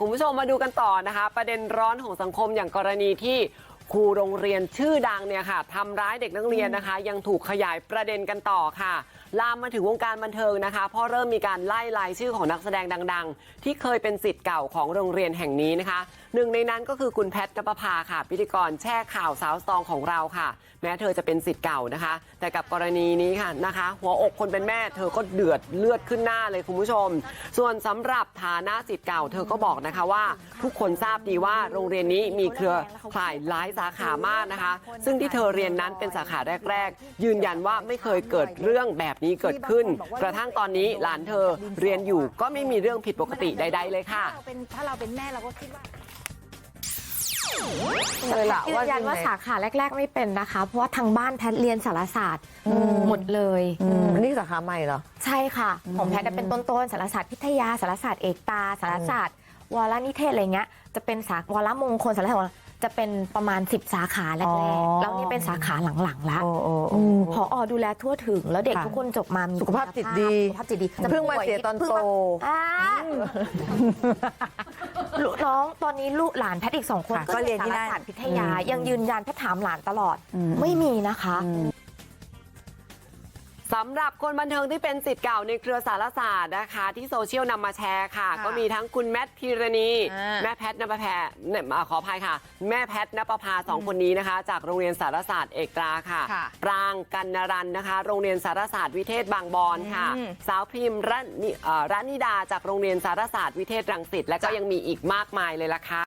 คุณผู้ชมมาดูกันต่อนะคะประเด็นร้อนของสังคมอย่างกรณีที่ ครูโรงเรียนชื่อดังเนี่ยค่ะทำร้ายเด็กนักเรียนนะคะ ยังถูกขยายประเด็นกันต่อค่ะ ลามมาถึงวงการบันเทิงนะคะเพราะเริ่มมีการไล่รายชื่อของนักแสดงดัง ๆ ที่เคยเป็นสิทธิ์เก่าของโรงเรียนแห่งนี้นะคะ หนึ่งในนั้นก็คือคุณแพทย์นปภาค่ะ พิธีกรแช่ข่าวสาวซองของเราค่ะ แม้เธอจะเป็นสิทธิ์เก่านะคะ แต่กับกรณีนี้ค่ะนะคะ หัวอกคนเป็นแม่เธอก็เดือดเลือดขึ้นหน้าเลยคุณผู้ชม ส่วนสำหรับฐานะสิทธิ์เก่า เธอก็บอกนะคะว่า ทุกคนทราบดีว่าโรงเรียนนี้มีเครือข่ายหลายสาขามากนะคะ ซึ่งที่เธอเรียนนั้นเป็นสาขาแรก ๆ ยืนยันว่าไม่เคยเกิดเรื่องแบบนี้เกิดขึ้น กระทั่งตอนนี้หลานเธอเรียนอยู่ก็ไม่มีเรื่องผิดปกติใด ๆ เลยค่ะ ถ้าเราเป็นถ้าเราเป็นแม่เราก็คิดว่า เลยล่ะยืว่านยันว่าจริงไหสาขาแรก ๆ ไม่เป็นนะคะ เพราะว่าทางบ้านแพทย์เรียนสารศาสตร์หมดเลย อืมอันนี้สาขาใหม่เหรอ ใช่ค่ะ ของแพทย์จะเป็นต้นๆสารศาสตร์พิทยาสารศาสตร์เอกตาสารศาสตร์วารนิเทศอะไรเงี้ยจะเป็นสาวารมงคลสารศาสตร์ จะเป็นประมาณ 10 สาขาแรอ๋กอๆแล้วนี่เป็นสาขาหลังๆละโอ้โอ้อืโอ้มพออดูแลทั่วถึงแล้วเด็กค่ะทุกคนจบมามีสุขภาพจิตดีสุขภาพจิตดีเพิ่งมาเสียตอนโต อ่าลูกน้องตอนนี้ลูกหลานแพทย์อีกสองคนค่ะก็ก็เรีเรียยนนที่สารนั่นศาสตร์พิทยาอืมยังยืนยันแพทย์ถามหลานตลอดอืมไม่มีนะคะ สำหรับคนบันเทิงที่เป็นสิทธิ์เก่าในเครือสารศาสตร์นะคะ ที่โซเชียลนำมาแชร์ค่ะ ก็มีทั้งคุณแมทพิรณีอ่าแม่แพทนปแพรเนี่ยอ่าขออภัยค่ะ แม่แพทนปภาสองคนนี้นะคะ จากโรงเรียนสารศาสตร์เอกตราค่ะค่ะ ปรางกันนรันนะคะ โรงเรียนสารศาสตร์วิเทศบางบอนค่ะอืมสาวพิมพ์รัตนิเอ่อรัตนิดาจากโรงเรียนสารศาสตร์วิเทศรังสิตและก็ยังมีอีกมากมายเลยล่ะค่ะ